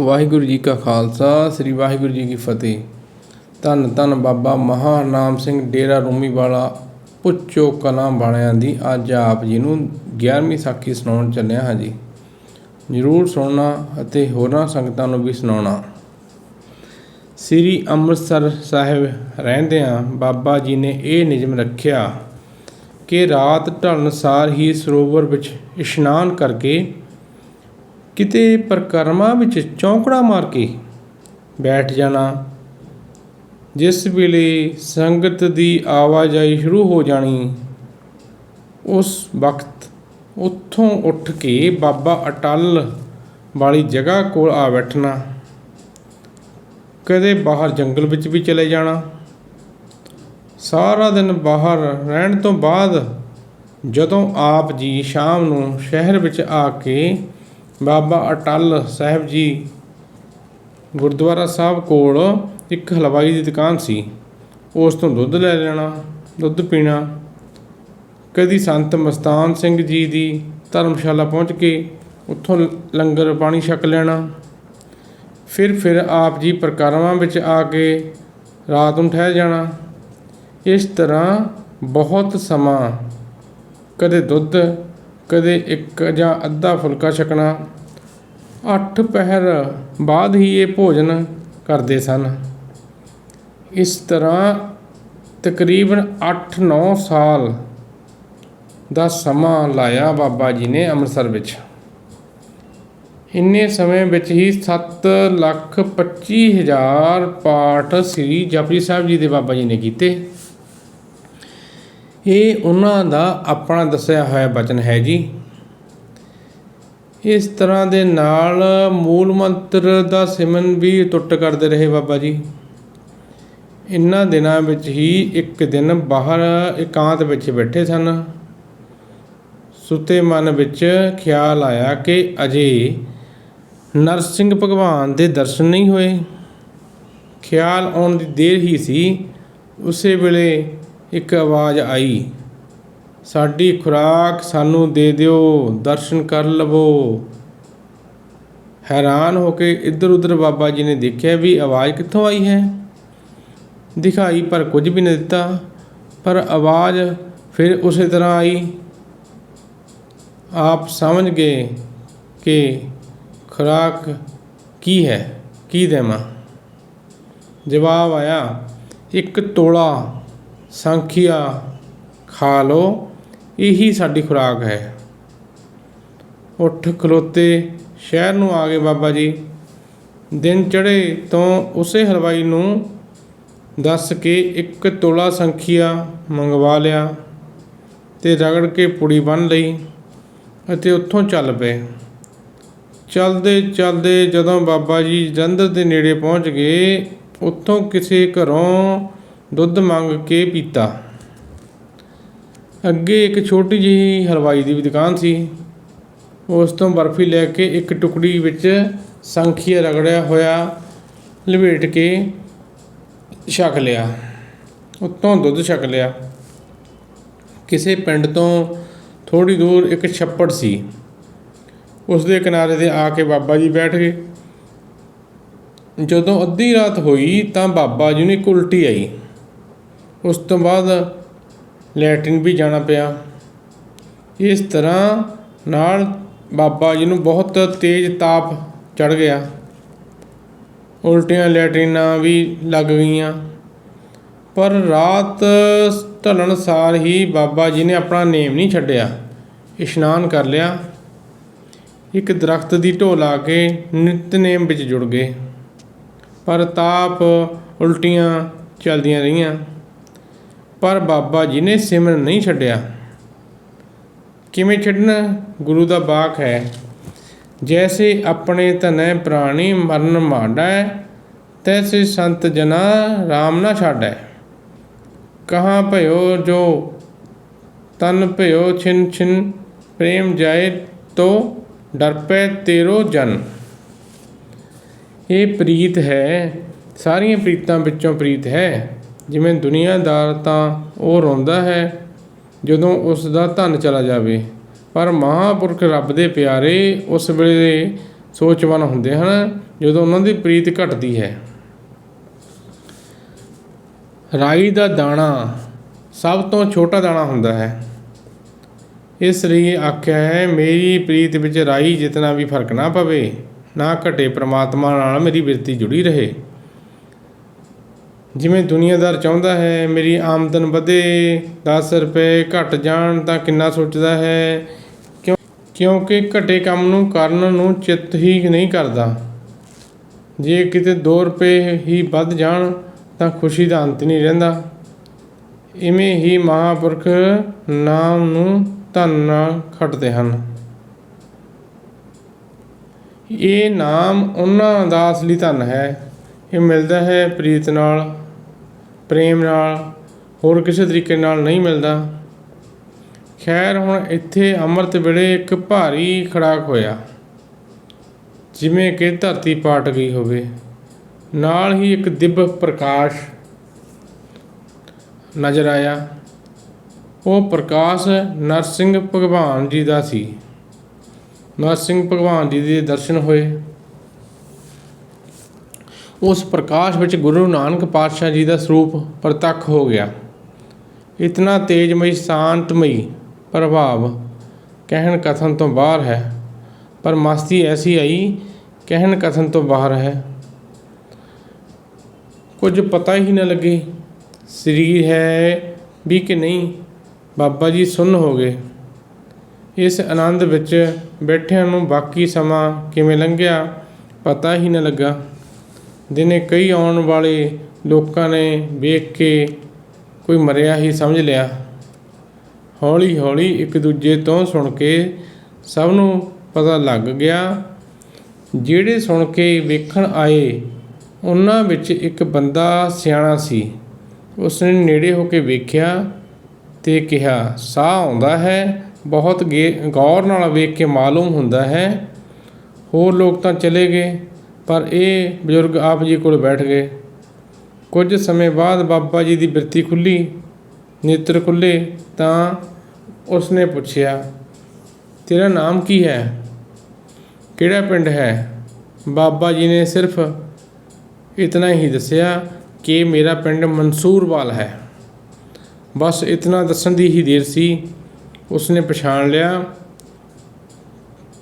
ਵਾਹਿਗੁਰੂ ਜੀ ਕਾ ਖਾਲਸਾ, ਸ੍ਰੀ ਵਾਹਿਗੁਰੂ ਜੀ ਕੀ ਫਤਿਹ। ਧੰਨ ਧੰਨ ਬਾਬਾ ਮਹਾਨਾਮ ਸਿੰਘ ਡੇਰਾ ਰੂਮੀ ਵਾਲਾ ਪੁੱਛੋ ਕਲਾਂ ਵਾਲਿਆਂ ਦੀ ਅੱਜ ਆਪ ਜੀ ਨੂੰ 11ਵੀਂ ਸਾਖੀ ਸੁਣਾਉਣ ਚੱਲਿਆ ਹਾਂ ਜੀ। ਜ਼ਰੂਰ ਸੁਣਨਾ ਅਤੇ ਹੋਰਾਂ ਸੰਗਤਾਂ ਨੂੰ ਵੀ ਸੁਣਾਉਣਾ। ਸ੍ਰੀ ਅੰਮ੍ਰਿਤਸਰ ਸਾਹਿਬ ਰਹਿੰਦਿਆਂ ਬਾਬਾ ਜੀ ਨੇ ਇਹ ਨਿਯਮ ਰੱਖਿਆ ਕਿ ਰਾਤ ਢਲਣ ਸਾਰ ਹੀ ਸਰੋਵਰ ਵਿੱਚ ਇਸ਼ਨਾਨ ਕਰਕੇ ਕਿਤੇ ਪਰਕਰਮਾ ਵਿੱਚ ਚੌਂਕੜਾ ਮਾਰ ਕੇ ਬੈਠ ਜਾਣਾ। ਜਿਸ ਵੇਲੇ ਸੰਗਤ ਦੀ ਆਵਾਜਾਈ ਸ਼ੁਰੂ ਹੋ ਜਾਣੀ, ਉਸ ਵਕਤ ਉੱਥੋਂ ਉੱਠ ਕੇ ਬਾਬਾ ਅਟਲ ਵਾਲੀ ਜਗ੍ਹਾ ਕੋਲ ਆ ਬੈਠਣਾ। ਕਦੇ ਬਾਹਰ ਜੰਗਲ ਵਿੱਚ ਵੀ ਚਲੇ ਜਾਣਾ। ਸਾਰਾ ਦਿਨ ਬਾਹਰ ਰਹਿਣ ਤੋਂ ਬਾਅਦ ਜਦੋਂ ਆਪ ਜੀ ਸ਼ਾਮ ਨੂੰ ਸ਼ਹਿਰ ਵਿੱਚ ਆ ਕੇ ਬਾਬਾ ਅਟਲ ਸਾਹਿਬ ਜੀ ਗੁਰਦੁਆਰਾ ਸਾਹਿਬ ਕੋਲ ਇੱਕ ਹਲਵਾਈ ਦੀ ਦੁਕਾਨ ਸੀ। ਉਸ ਤੋਂ ਦੁੱਧ ਲੈ ਲੈਣਾ, ਦੁੱਧ ਪੀਣਾ। ਕਦੀ ਸੰਤ ਮਸਤਾਨ ਸਿੰਘ ਜੀ ਦੀ ਧਰਮਸ਼ਾਲਾ ਪਹੁੰਚ ਕੇ ਉੱਥੋਂ ਲੰਗਰ ਪਾਣੀ ਛਕ ਲੈਣਾ। ਫਿਰ ਫਿਰ ਆਪ ਜੀ ਪ੍ਰਕਾਰਾਂ ਵਿੱਚ ਆ ਕੇ ਰਾਤ ਨੂੰ ਠਹਿਰ ਜਾਣਾ। ਇਸ ਤਰ੍ਹਾਂ ਬਹੁਤ ਸਮਾਂ ਕਦੇ ਦੁੱਧ, ਕਦੇ ਇੱਕ ਜਾਂ ਅੱਧਾ ਫੁਲਕਾ ਛਕਣਾ। ਅੱਠ ਪਹਿਰ ਬਾਅਦ ਹੀ ਇਹ ਭੋਜਨ ਕਰਦੇ ਸਨ। ਇਸ ਤਰ੍ਹਾਂ ਤਕਰੀਬਨ 8-9 ਸਾਲ ਦਾ ਸਮਾਂ ਲਾਇਆ ਬਾਬਾ ਜੀ ਨੇ ਅੰਮ੍ਰਿਤਸਰ ਵਿੱਚ। ਇੰਨੇ ਸਮੇਂ ਵਿੱਚ ਹੀ 7 ਲੱਖ 25 ਹਜ਼ਾਰ ਪਾਠ ਸ੍ਰੀ ਜਪਜੀ ਸਾਹਿਬ ਜੀ ਦੇ ਬਾਬਾ ਜੀ ਨੇ ਕੀਤੇ। ਇਹ ਉਹਨਾਂ ਦਾ ਆਪਣਾ ਦੱਸਿਆ ਹੋਇਆ ਬਚਨ ਹੈ ਜੀ। ਇਸ ਤਰ੍ਹਾਂ ਦੇ ਨਾਲ ਮੂਲ ਮੰਤਰ ਦਾ ਸਿਮਰਨ ਵੀ ਟੁੱਟ ਕਰਦੇ ਰਹੇ ਬਾਬਾ ਜੀ। ਇਨ੍ਹਾਂ ਦਿਨਾਂ ਵਿੱਚ ਹੀ ਇੱਕ ਦਿਨ ਬਾਹਰ ਇਕਾਂਤ ਵਿੱਚ ਬੈਠੇ ਸਨ। ਸੁੱਤੇ ਮਨ ਵਿੱਚ ਖਿਆਲ ਆਇਆ ਕਿ ਅਜੇ ਨਰਸਿੰਘ ਭਗਵਾਨ ਦੇ ਦਰਸ਼ਨ ਨਹੀਂ ਹੋਏ। ਖਿਆਲ ਆਉਣ ਦੀ ਦੇਰ ਹੀ ਸੀ। ਉਸੇ ਵੇਲੇ ਇੱਕ ਆਵਾਜ਼ ਆਈ। ਸਾਡੀ ਖੁਰਾਕ ਸਾਨੂੰ ਦੇ ਦਿਓ, ਦਰਸ਼ਨ ਕਰ ਲਵੋ। ਹੈਰਾਨ ਹੋ ਕੇ ਇੱਧਰ ਉੱਧਰ ਬਾਬਾ ਜੀ ਨੇ ਦੇਖਿਆ ਵੀ ਆਵਾਜ਼ ਕਿੱਥੋਂ ਆਈ ਹੈ? ਦਿਖਾਈ ਪਰ ਕੁਝ ਵੀ ਨਹੀਂ ਦਿੱਤਾ, ਪਰ ਆਵਾਜ਼ ਫਿਰ ਉਸੇ ਤਰ੍ਹਾਂ ਆਈ। ਆਪ ਸਮਝ ਗਏ ਕਿ ਖੁਰਾਕ ਕੀ ਹੈ, ਕੀ ਦੇਵਾਂ। ਜਵਾਬ ਆਇਆ, ਇੱਕ ਤੋਲਾ ਸੰਖਿਆ ਖਾ ਲਓ। ਇਹੀ ਸਾਡੀ ਖੁਰਾਕ ਹੈ। ਉੱਠ ਖਲੋਤੇ ਸ਼ਹਿਰ ਨੂੰ ਆ ਗਏ ਬਾਬਾ ਜੀ। ਦਿਨ ਚੜ੍ਹੇ ਤੋਂ ਉਸੇ ਹਲਵਾਈ ਨੂੰ ਦੱਸ ਕੇ ਇੱਕ ਤੋਲਾ ਸੰਖੀਆ ਮੰਗਵਾ ਲਿਆ ਤੇ ਰਗੜ ਕੇ ਪੁੜੀ ਬੰਨ ਲਈ ਅਤੇ ਉੱਥੋਂ ਚੱਲ ਪਏ। ਚੱਲਦੇ ਚਲਦੇ ਜਦੋਂ ਬਾਬਾ ਜੀ ਜੰਦਰ ਦੇ ਨੇੜੇ ਪਹੁੰਚ ਗਏ, ਉੱਥੋਂ ਕਿਸੇ ਘਰੋਂ ਦੁੱਧ ਮੰਗ ਕੇ ਪੀਤਾ। ਅੱਗੇ ਇੱਕ ਛੋਟੀ ਜਿਹੀ ਹਲਵਾਈ ਦੀ ਵੀ ਦੁਕਾਨ ਸੀ। ਉਸ ਤੋਂ ਬਰਫੀ ਲੈ ਕੇ ਇੱਕ ਟੁਕੜੀ ਵਿੱਚ ਸੰਖੀਆ ਰਗੜਿਆ ਹੋਇਆ ਲਪੇਟ ਕੇ ਛਕ ਲਿਆ। ਉੱਤੋਂ ਦੁੱਧ ਛਕ ਲਿਆ। ਕਿਸੇ ਪਿੰਡ ਤੋਂ ਥੋੜੀ ਦੂਰ ਇੱਕ ਛੱਪੜ ਸੀ। ਉਸ ਦੇ ਕਿਨਾਰੇ ਤੇ ਆ ਕੇ ਬਾਬਾ ਜੀ ਬੈਠ ਗਏ। ਜਦੋਂ ਅੱਧੀ ਰਾਤ ਹੋਈ ਤਾਂ ਬਾਬਾ ਜੀ ਨੂੰ ਇੱਕ ਉਲਟੀ ਆਈ। ਉਸ ਤੋਂ ਬਾਅਦ ਲੈਟਰਿਨ ਵੀ ਜਾਣਾ ਪਿਆ। ਇਸ ਤਰ੍ਹਾਂ ਨਾਲ ਬਾਬਾ ਜੀ ਨੂੰ ਬਹੁਤ ਤੇਜ਼ ਤਾਪ ਚੜ ਗਿਆ। ਉਲਟੀਆਂ ਲੈਟਰਿਨਾਂ ਵੀ ਲੱਗ ਗਈਆਂ। ਪਰ ਰਾਤ ਢਲਣ ਸਾਰ ਹੀ ਬਾਬਾ ਜੀ ਨੇ ਆਪਣਾ ਨੇਮ ਨਹੀਂ ਛੱਡਿਆ। ਇਸ਼ਨਾਨ ਕਰ ਲਿਆ। ਇੱਕ ਦਰਖਤ ਦੀ ਢੋ ਲਾ ਕੇ ਨਿਤਨੇਮ ਵਿੱਚ ਜੁੜ ਗਏ। ਪਰ ਤਾਪ ਉਲਟੀਆਂ ਚੱਲਦੀਆਂ ਰਹੀਆਂ। ਪਰ ਬਾਬਾ ਜੀ ਨੇ ਸਿਮਰਨ ਨਹੀਂ ਛੱਡਿਆ। ਕਿਵੇਂ ਛੱਡਣਾ? ਗੁਰੂ ਦਾ ਬਾਖ ਹੈ, ਜੈਸੇ ਆਪਣੇ ਤਨੈ ਪ੍ਰਾਣੀ ਮਰਨ ਮਾਡੈ, ਤੈਸੇ ਸੰਤ ਜਨਾ RAM ਨਾ ਛਾੜੈ ਕਹਾ ਭਇਓ ਜੋ ਤਨ ਭਇਓ ਛਿਨ ਛਿਨ, ਪ੍ਰੇਮ ਜਾਏ ਤੋ ਡਰ ਪੈ ਤੇਰੋ ਜਨ। ਇਹ ਪ੍ਰੀਤ ਹੈ, ਸਾਰੀਆਂ ਪ੍ਰੀਤਾਂ ਵਿੱਚੋਂ ਪ੍ਰੀਤ ਹੈ। ਜਿਵੇਂ ਦੁਨੀਆਦਾਰ ਤਾਂ ਉਹ ਰੋਂਦਾ ਹੈ ਜਦੋਂ ਉਸ ਦਾ ਧਨ ਚਲਾ ਜਾਵੇ, ਪਰ ਮਹਾਂਪੁਰਖ ਰੱਬ ਦੇ ਪਿਆਰੇ ਉਸ ਵੇਲੇ ਸੋਚਵਾਨ ਹੁੰਦੇ ਹਨ ਜਦੋਂ ਉਹਨਾਂ ਦੀ ਪ੍ਰੀਤ ਘਟਦੀ ਹੈ। ਰਾਈ ਦਾ ਦਾਣਾ ਸਭ ਤੋਂ ਛੋਟਾ ਦਾਣਾ ਹੁੰਦਾ ਹੈ। ਇਸ ਲਈ ਆਖਿਆ ਹੈ, ਮੇਰੀ ਪ੍ਰੀਤ ਵਿੱਚ ਰਾਈ ਜਿਤਨਾ ਵੀ ਫ਼ਰਕ ਨਾ ਪਵੇ, ਨਾ ਘਟੇ ਪ੍ਰਮਾਤਮਾ ਨਾਲ ਮੇਰੀ ਬਿਰਤੀ ਜੁੜੀ ਰਹੇ। ਜਿਵੇਂ ਦੁਨੀਆਦਾਰ ਚਾਹੁੰਦਾ ਹੈ, ਮੇਰੀ ਆਮਦਨ ਵਧੇ 10 ਰੁਪਏ ਘਟ ਜਾਣ ਤਾਂ ਕਿੰਨਾ ਸੋਚਦਾ ਹੈ? ਕਿਉਂ, ਕਿਉਂਕਿ ਘਟੇ ਕੰਮ ਨੂੰ ਕਰਨ ਨੂੰ ਚਿੱਤ ਹੀ ਨਹੀਂ ਕਰਦਾ। ਜੇ ਕਿਤੇ 2 ਰੁਪਏ ਹੀ ਵੱਧ ਜਾਣ ਤਾਂ ਖੁਸ਼ੀ ਦਾ ਅੰਤ ਨਹੀਂ ਰਹਿੰਦਾ। ਇਵੇਂ ਹੀ ਮਹਾਂਪੁਰਖ ਨਾਮ ਨੂੰ ਧਨ ਨਾਲ ਖੱਟਦੇ ਹਨ। ਇਹ ਨਾਮ ਉਹਨਾਂ ਦਾ ਅਸਲੀ ਧਨ ਹੈ। ਇਹ ਮਿਲਦਾ ਹੈ ਪ੍ਰੀਤ ਨਾਲ। ਪ੍ਰੇਮ ਨਾਲ ਹੋਰ ਕਿਸੇ ਤਰੀਕੇ ਨਾਲ ਨਹੀਂ ਮਿਲਦਾ। ਖੈਰ, ਹੁਣ ਇੱਥੇ ਅੰਮ੍ਰਿਤ ਵੇਲੇ ਇੱਕ ਭਾਰੀ ਖੜਾਕ ਹੋਇਆ, ਜਿਵੇਂ ਕਿ ਧਰਤੀ ਪਾਟ ਗਈ ਹੋਵੇ। ਨਾਲ ਹੀ ਇੱਕ ਦਿਵ ਪ੍ਰਕਾਸ਼ ਨਜ਼ਰ ਆਇਆ। ਉਹ ਪ੍ਰਕਾਸ਼ ਨਰਸਿੰਘ ਭਗਵਾਨ ਜੀ ਦਾ ਸੀ। ਨਰਸਿੰਘ ਭਗਵਾਨ ਜੀ ਦੇ ਦਰਸ਼ਨ ਹੋਏ। ਉਸ ਪ੍ਰਕਾਸ਼ ਵਿੱਚ ਗੁਰੂ ਨਾਨਕ ਪਾਤਸ਼ਾਹ ਜੀ ਦਾ ਸਰੂਪ ਪ੍ਰਤੱਖ ਹੋ ਗਿਆ। ਇਤਨਾ ਤੇਜਮਈ, ਸ਼ਾਂਤਮਈ ਪ੍ਰਭਾਵ ਕਹਿਣ ਕਥਨ ਤੋਂ ਬਾਹਰ ਹੈ, ਪਰ ਮਸਤੀ ਐਸੀ ਆਈ, ਕਹਿਣ ਕਥਨ ਤੋਂ ਬਾਹਰ ਹੈ। ਕੁਝ ਪਤਾ ਹੀ ਨਾ ਲੱਗੇ, ਸਰੀਰ ਹੈ ਵੀ ਕਿ ਨਹੀਂ, ਬਾਬਾ ਜੀ ਸੁੰਨ ਹੋ ਗਏ। ਇਸ ਆਨੰਦ ਵਿੱਚ ਬੈਠਿਆਂ ਨੂੰ ਬਾਕੀ ਸਮਾਂ ਕਿਵੇਂ ਲੰਘਿਆ, ਪਤਾ ਹੀ ਨਾ ਲੱਗਾ। ਦਿਨੇ ਕਈ ਆਉਣ ਵਾਲੇ ਲੋਕਾਂ ਨੇ ਵੇਖ ਕੇ ਕੋਈ ਮਰਿਆ ਹੀ ਸਮਝ ਲਿਆ। ਹੌਲੀ ਹੌਲੀ ਇੱਕ ਦੂਜੇ ਤੋਂ ਸੁਣ ਕੇ ਸਭ ਨੂੰ ਪਤਾ ਲੱਗ ਗਿਆ। ਜਿਹੜੇ ਸੁਣ ਕੇ ਵੇਖਣ ਆਏ, ਉਹਨਾਂ ਵਿੱਚ ਇੱਕ ਬੰਦਾ ਸਿਆਣਾ ਸੀ। ਉਸਨੇ ਨੇੜੇ ਹੋ ਕੇ ਵੇਖਿਆ ਤੇ ਕਿਹਾ, ਸਾਹ ਆਉਂਦਾ ਹੈ, ਬਹੁਤ ਗੇ- ਗੌਰ ਨਾਲ ਵੇਖ ਕੇ ਮਾਲੂਮ ਹੁੰਦਾ ਹੈ। ਹੋਰ ਲੋਕ ਤਾਂ ਚਲੇ ਗਏ। ਪਰ ਇਹ ਬਜ਼ੁਰਗ ਆਪ ਜੀ ਕੋਲ ਬੈਠ ਗਏ। ਕੁਝ ਸਮੇਂ ਬਾਅਦ ਬਾਬਾ ਜੀ ਦੀ ਬਿਰਤੀ ਖੁੱਲੀ, ਨੇਤਰ ਖੁੱਲੇ ਤਾਂ ਉਸਨੇ ਪੁੱਛਿਆ, ਤੇਰਾ ਨਾਮ ਕੀ ਹੈ? ਕਿਹੜਾ ਪਿੰਡ ਹੈ? ਬਾਬਾ ਜੀ ਨੇ ਸਿਰਫ ਇਤਨਾ ਹੀ ਦੱਸਿਆ ਕਿ ਮੇਰਾ ਪਿੰਡ ਮਨਸੂਰਵਾਲ ਹੈ। ਬਸ ਇਤਨਾ ਦੱਸਣ ਦੀ ਹੀ ਦੇਰ ਸੀ। ਉਸਨੇ ਪਛਾਣ ਲਿਆ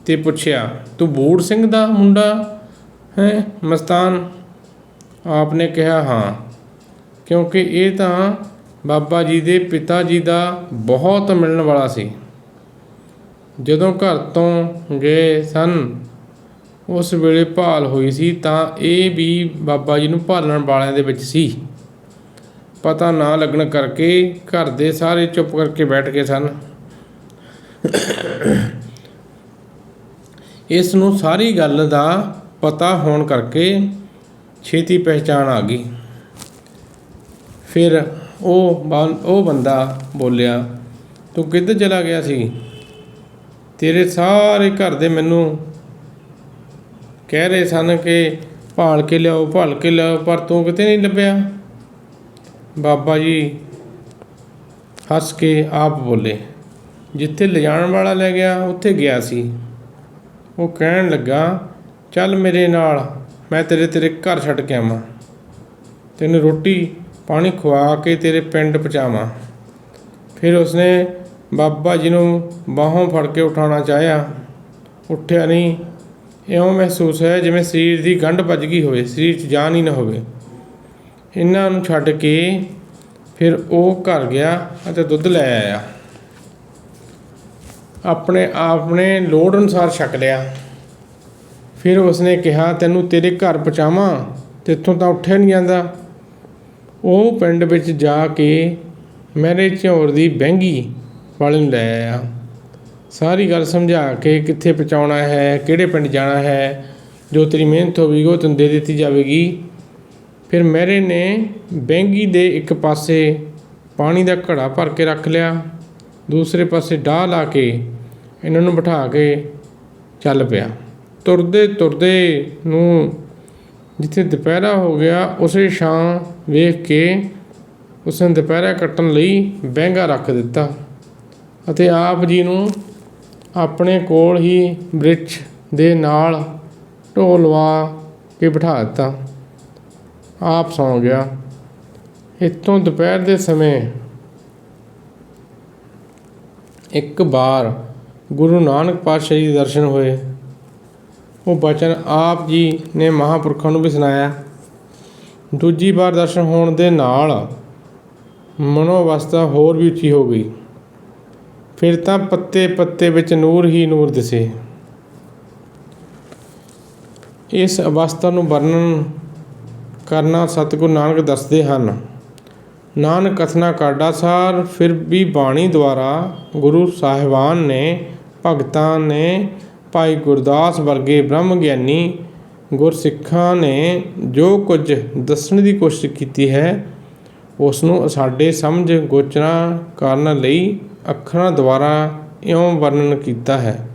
ਤੇ ਪੁੱਛਿਆ, ਤੂੰ ਬੂੜ ਸਿੰਘ ਦਾ ਮੁੰਡਾ? ਹੈ? ਮਸਤਾਨ, ਆਪਨੇ ਕਿਹਾ ਹਾਂ, ਕਿਉਂਕਿ ਇਹ ਤਾਂ ਬਾਬਾ ਜੀ ਦੇ ਪਿਤਾ ਜੀ ਦਾ ਬਹੁਤ ਮਿਲਣ ਵਾਲਾ ਸੀ। ਜਦੋਂ ਘਰ ਤੋਂ ਗਏ ਸਨ, ਉਸ ਵੇਲੇ ਭਾਲ ਹੋਈ ਸੀ ਤਾਂ ਇਹ ਵੀ ਬਾਬਾ ਜੀ ਨੂੰ ਭਾਲਣ ਵਾਲਿਆਂ ਦੇ ਵਿੱਚ ਸੀ। ਪਤਾ ਨਾ ਲੱਗਣ ਕਰਕੇ ਘਰ ਦੇ ਸਾਰੇ ਚੁੱਪ ਕਰਕੇ ਬੈਠ ਗਏ ਸਨ। ਇਸ ਨੂੰ ਸਾਰੀ ਗੱਲ ਦਾ ਪਤਾ ਹੋਣ ਕਰਕੇ ਛੇਤੀ ਪਹਿਚਾਣ ਆ ਗਈ। ਫਿਰ ਉਹ ਬੰ- ਉਹ ਬੰਦਾ ਬੋਲਿਆ, ਤੂੰ ਕਿੱਧਰ ਚਲਾ ਗਿਆ ਸੀ? ਤੇਰੇ ਸਾਰੇ ਘਰ ਦੇ ਮੈਨੂੰ ਕਹਿ ਰਹੇ ਸਨ ਕਿ ਭਾਲ ਕੇ ਲਿਆਓ, ਭਾਲ ਕੇ ਲਿਆਓ, ਪਰ ਤੂੰ ਕਿਤੇ ਨਹੀਂ ਲੱਭਿਆ? ਬਾਬਾ ਜੀ ਹੱਸ ਕੇ ਆਪ ਬੋਲੇ, ਜਿੱਥੇ ਲਿਜਾਣ ਵਾਲਾ ਲੈ ਗਿਆ, ਉੱਥੇ ਗਿਆ ਸੀ। ਉਹ ਕਹਿਣ ਲੱਗਾ ਚੱਲ ਮੇਰੇ ਨਾਲ, ਮੈਂ ਤੇਰੇ ਤੇਰੇ ਘਰ ਛੱਡ ਕੇ ਆਵਾਂ। ਤੈਨੂੰ ਰੋਟੀ, ਪਾਣੀ ਖਵਾ ਕੇ ਤੇਰੇ ਪਿੰਡ ਪਹੁੰਚਾਵਾਂ। ਫਿਰ ਉਸਨੇ ਬਾਬਾ ਜੀ ਨੂੰ ਬਾਹੋਂ ਫੜ ਕੇ ਉਠਾਉਣਾ ਚਾਹਿਆ। ਉੱਠਿਆ ਨਹੀਂ। ਇਉਂ ਮਹਿਸੂਸ ਹੋਇਆ ਜਿਵੇਂ ਸਰੀਰ ਦੀ ਗੰਢ ਵੱਜ ਗਈ ਹੋਵੇ, ਸਰੀਰ 'ਚ ਜਾਨ ਹੀ ਨਾ ਹੋਵੇ। ਇਹਨਾਂ ਨੂੰ ਛੱਡ ਕੇ ਫਿਰ ਉਹ ਘਰ ਗਿਆ ਅਤੇ ਦੁੱਧ ਲੈ ਆਇਆ। ਆਪਣੇ ਆਪ ਨੇ ਲੋੜ ਅਨੁਸਾਰ ਛਕ ਲਿਆ। ਫਿਰ ਉਸਨੇ ਕਿਹਾ, ਤੈਨੂੰ ਤੇਰੇ ਘਰ ਪਹੁੰਚਾਵਾਂ? ਤੇਥੋਂ ਤਾਂ ਉੱਠਿਆ ਨਹੀਂ ਜਾਂਦਾ। ਉਹ ਪਿੰਡ ਵਿੱਚ ਜਾ ਕੇ ਮੇਰੇ ਝੌਰ ਦੀ ਬਹਿੰਗੀ ਵਾਲੇ ਨੂੰ ਲੈ ਆਇਆ। ਸਾਰੀ ਗੱਲ ਸਮਝਾ ਕੇ ਕਿੱਥੇ ਪਹੁੰਚਾਉਣਾ ਹੈ, ਕਿਹੜੇ ਪਿੰਡ ਜਾਣਾ ਹੈ, ਜੋ ਤੇਰੀ ਮਿਹਨਤ ਹੋਵੇਗੀ, ਉਹ ਤੈਨੂੰ ਦੇ ਦਿੱਤੀ ਜਾਵੇਗੀ। ਫਿਰ ਮਹਿਰੇ ਨੇ ਬਹਿੰਗੀ ਦੇ ਇੱਕ ਪਾਸੇ ਪਾਣੀ ਦਾ ਘੜਾ ਭਰ ਕੇ ਰੱਖ ਲਿਆ। ਦੂਸਰੇ ਪਾਸੇ ਡਾਹ ਲਾ ਕੇ ਇਹਨਾਂ ਨੂੰ ਬਿਠਾ ਕੇ ਚੱਲ ਪਿਆ। ਤੁਰਦੇ ਤੁਰਦੇ ਨੂੰ ਜਿੱਥੇ ਦੁਪਹਿਰਾ ਹੋ ਗਿਆ, ਉਸੇ ਛਾਂ ਵੇਖ ਕੇ ਉਸਨੇ ਦੁਪਹਿਰਾ ਕੱਟਣ ਲਈ ਬਹਿੰਗਾ ਰੱਖ ਦਿੱਤਾ ਅਤੇ ਆਪ ਜੀ ਨੂੰ ਆਪਣੇ ਕੋਲ ਹੀ ਬ੍ਰਿਛ ਦੇ ਨਾਲ ਢੋਲਵਾ ਕੇ ਬਿਠਾ ਦਿੱਤਾ। ਆਪ ਸੌਂ ਗਿਆ। ਇੱਥੋਂ ਦੁਪਹਿਰ ਦੇ ਸਮੇਂ ਇੱਕ ਵਾਰ ਗੁਰੂ ਨਾਨਕ ਪਾਤਸ਼ਾਹ ਜੀ ਦੇ ਦਰਸ਼ਨ ਹੋਏ। ਉਹ ਬਚਨ ਆਪ ਜੀ ਨੇ ਮਹਾਂਪੁਰਖਾਂ ਨੂੰ ਵੀ ਸੁਣਾਇਆ। ਦੂਜੀ ਵਾਰ ਦਰਸ਼ਨ ਹੋਣ ਦੇ ਨਾਲ ਮਨੋ ਅਵਸਥਾ ਹੋਰ ਵੀ ਉੱਚੀ ਹੋ ਗਈ। ਫਿਰ ਤਾਂ ਪੱਤੇ ਪੱਤੇ ਵਿੱਚ ਨੂਰ ਹੀ ਨੂਰ ਦਿਸੇ। ਇਸ ਅਵਸਥਾ ਨੂੰ ਵਰਣਨ ਕਰਨਾ ਸਤਿਗੁਰੂ ਨਾਨਕ ਦੱਸਦੇ ਹਨ। ਨਾਨਕ ਕਥਨਾ ਕਾਡਾ ਸਾਰ, ਫਿਰ ਵੀ ਬਾਣੀ ਦੁਆਰਾ ਗੁਰੂ ਸਾਹਿਬਾਨ ਨੇ, ਭਗਤਾਂ ਨੇ ਭਾਈ ਗੁਰਦਾਸ ਵਰਗੇ ਬ੍ਰਹਮ ਗਿਆਨੀ ਗੁਰਸਿੱਖਾਂ ਨੇ ਜੋ ਕੁਝ ਦੱਸਣ ਦੀ ਕੋਸ਼ਿਸ਼ ਕੀਤੀ ਹੈ ਉਸ ਨੂੰ ਸਾਡੇ ਸਮਝ ਗੋਚਰਾ ਕਰਨ ਲਈ ਅੱਖਰਾਂ ਦੁਆਰਾ ਇਉਂ ਵਰਣਨ ਕੀਤਾ ਹੈ।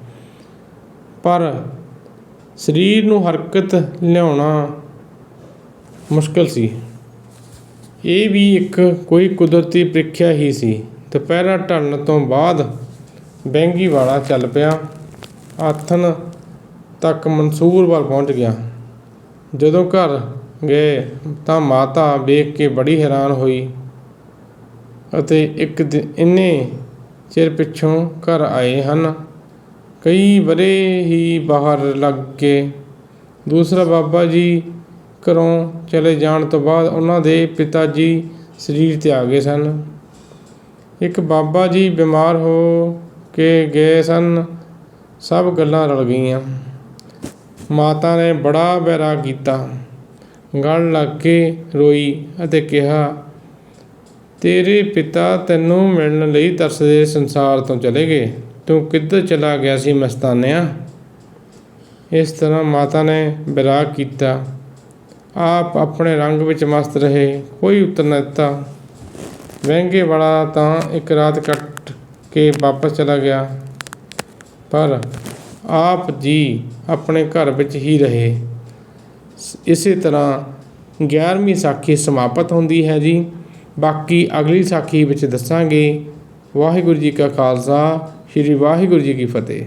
ਪਰ ਸਰੀਰ ਨੂੰ ਹਰਕਤ ਲਿਆਉਣਾ ਮੁਸ਼ਕਲ ਸੀ। ਇਹ ਵੀ ਇੱਕ ਕੋਈ ਕੁਦਰਤੀ ਪ੍ਰੀਖਿਆ ਹੀ ਸੀ। ਦੁਪਹਿਰਾ ਢਲਣ ਤੋਂ ਬਾਅਦ ਬੈਂਗੀ ਵਾਲਾ ਚੱਲ ਪਿਆ। ਆਥਨ ਤੱਕ ਮਨਸੂਰ ਵੱਲ ਪਹੁੰਚ ਗਿਆ। ਜਦੋਂ ਘਰ ਗਏ ਤਾਂ ਮਾਤਾ ਵੇਖ ਕੇ ਬੜੀ ਹੈਰਾਨ ਹੋਈ ਅਤੇ ਇੱਕ ਦਿਨ ਇੰਨੇ ਚਿਰ ਪਿੱਛੋਂ ਘਰ ਆਏ ਹਨ। ਕਈ ਬਰੇ ਹੀ ਬਾਹਰ ਲੱਗ ਕੇ ਦੂਸਰਾ ਬਾਬਾ ਜੀ ਘਰੋਂ ਚਲੇ ਜਾਣ ਤੋਂ ਬਾਅਦ ਉਹਨਾਂ ਦੇ ਪਿਤਾ ਜੀ ਸਰੀਰ ਤੇ ਆ ਗਏ ਸਨ। ਇੱਕ ਬਾਬਾ ਜੀ ਬਿਮਾਰ ਹੋ ਕੇ ਗਏ ਸਨ ਸਭ ਗੱਲਾਂ ਰਲ ਗਈਆਂ। ਮਾਤਾ ਨੇ ਬੜਾ ਬੈਰਾਗ ਕੀਤਾ। ਗਲ ਲੱਗ ਕੇ ਰੋਈ ਅਤੇ ਕਿਹਾ, ਤੇਰੇ ਪਿਤਾ ਤੈਨੂੰ ਮਿਲਣ ਲਈ ਤਰਸਦੇ ਸੰਸਾਰ ਤੋਂ ਚਲੇ ਗਏ। ਤੂੰ ਕਿੱਧਰ ਚਲਾ ਗਿਆ ਸੀ ਮਸਤਾਨਿਆ? ਇਸ ਤਰ੍ਹਾਂ ਮਾਤਾ ਨੇ ਬੈਰਾਗ ਕੀਤਾ। ਆਪ ਆਪਣੇ ਰੰਗ ਵਿੱਚ ਮਸਤ ਰਹੇ, ਕੋਈ ਉੱਤਰ ਨਾ ਦਿੱਤਾ। ਵਹਿੰਗੇ ਵਾਲਾ ਤਾਂ ਇੱਕ ਰਾਤ ਕੱਟ ਕੇ ਵਾਪਸ ਚਲਾ ਗਿਆ। ਪਰ ਆਪ ਜੀ ਆਪਣੇ ਘਰ ਵਿੱਚ ਹੀ ਰਹੇ। ਇਸੇ ਤਰ੍ਹਾਂ 11ਵੀਂ ਸਾਖੀ ਸਮਾਪਤ ਹੁੰਦੀ ਹੈ ਜੀ। ਬਾਕੀ ਅਗਲੀ ਸਾਖੀ ਵਿੱਚ ਦੱਸਾਂਗੇ, ਵਾਹਿਗੁਰੂ ਜੀ ਕਾ ਖਾਲਸਾ, ਸ੍ਰੀ ਵਾਹਿਗੁਰੂ ਜੀ ਕੀ ਫਤਿਹ।